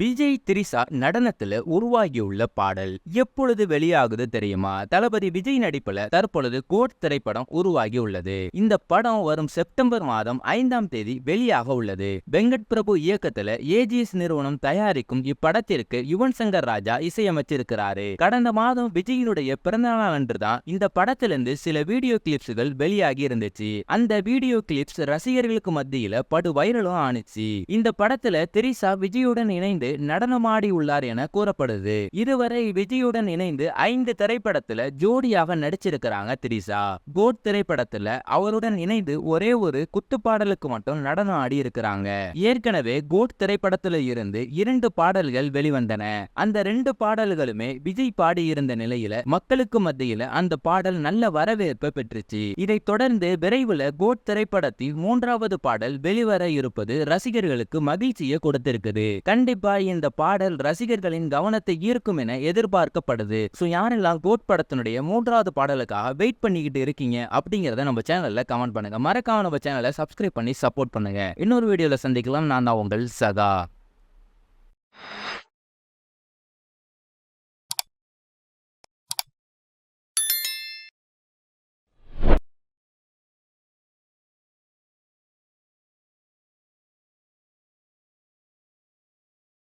விஜய் திரிசா நடனத்துல உருவாகியுள்ள பாடல். எப்பொழுது வெளியாகுது தெரியுமா? தளபதி விஜய் நடிப்புல தற்பொழுது கோட் திரைப்படம் உருவாகி உள்ளது இந்த படம் வரும் செப்டம்பர் மாதம் ஐந்தாம் தேதி வெளியாக உள்ளது. வெங்கட் பிரபு இயக்கத்துல ஏஜிஎஸ் நிறுவனம் தயாரிக்கும் இப்படத்திற்கு யுவன் சங்கர் ராஜா இசையமைச்சிருக்கிறாரு கடந்த மாதம் விஜயினுடைய பிறந்தநாள் அன்றுதான் இந்த படத்திலிருந்து சில வீடியோ கிளிப்ஸ்கள் வெளியாகி இருந்துச்சு. அந்த வீடியோ கிளிப்ஸ் ரசிகர்களுக்கு மத்தியில படு வைரலும் ஆணுச்சு. இந்த படத்துல திரிசா விஜயுடன் இணைந்து நடனமாடி உள்ளார் என கூறப்படுது. இதுவரை விஜயுடன் இணைந்து ஐந்து திரைப்படத்துல ஜோடியாக நடிச்சிருக்கிறாங்க திரிசா கோட் திரைப்படத்துல அவருடன் இணைந்து ஒரே ஒரு குத்துப்பாடலுக்கு மட்டும் நடனம் ஆடி இருக்கிறாங்க. ஏற்கனவே கோட் திரைப்படத்துல இருந்து இரண்டு பாடல்கள் வெளிவந்தன. அந்த ரெண்டு பாடல்களுமே விஜய் பாடி இருந்த நிலையில மக்களுக்கு மத்தியில அந்த பாடல் நல்ல வரவேற்பை பெற்றுச்சு. இதைத் தொடர்ந்து விரைவில் கோட் திரைப்படத்தின் மூன்றாவது பாடல் வெளிவர இருப்பது ரசிகர்களுக்கு மகிழ்ச்சியை கொடுத்திருக்குது. கண்டிப்பா இந்த பாடல் ரசிகர்களின் கவனத்தை ஈர்க்கும் என எதிர்பார்க்கப்படுது. ஸோ யாரெல்லாம் கோட் படத்தினுடைய மூன்றாவது பாடலுக்காக வெயிட் பண்ணிக்கிட்டு இருக்கீங்க அப்படிங்கிறத நம்ம சேனல்ல கமெண்ட் பண்ணுங்க. மறக்காம நம்ம சேனலை சப்ஸ்கிரைப் பண்ணி சப்போர்ட் பண்ணுங்க. இன்னொரு வீடியோல சந்திக்கலாம். நான் தான் உங்கள் சகா.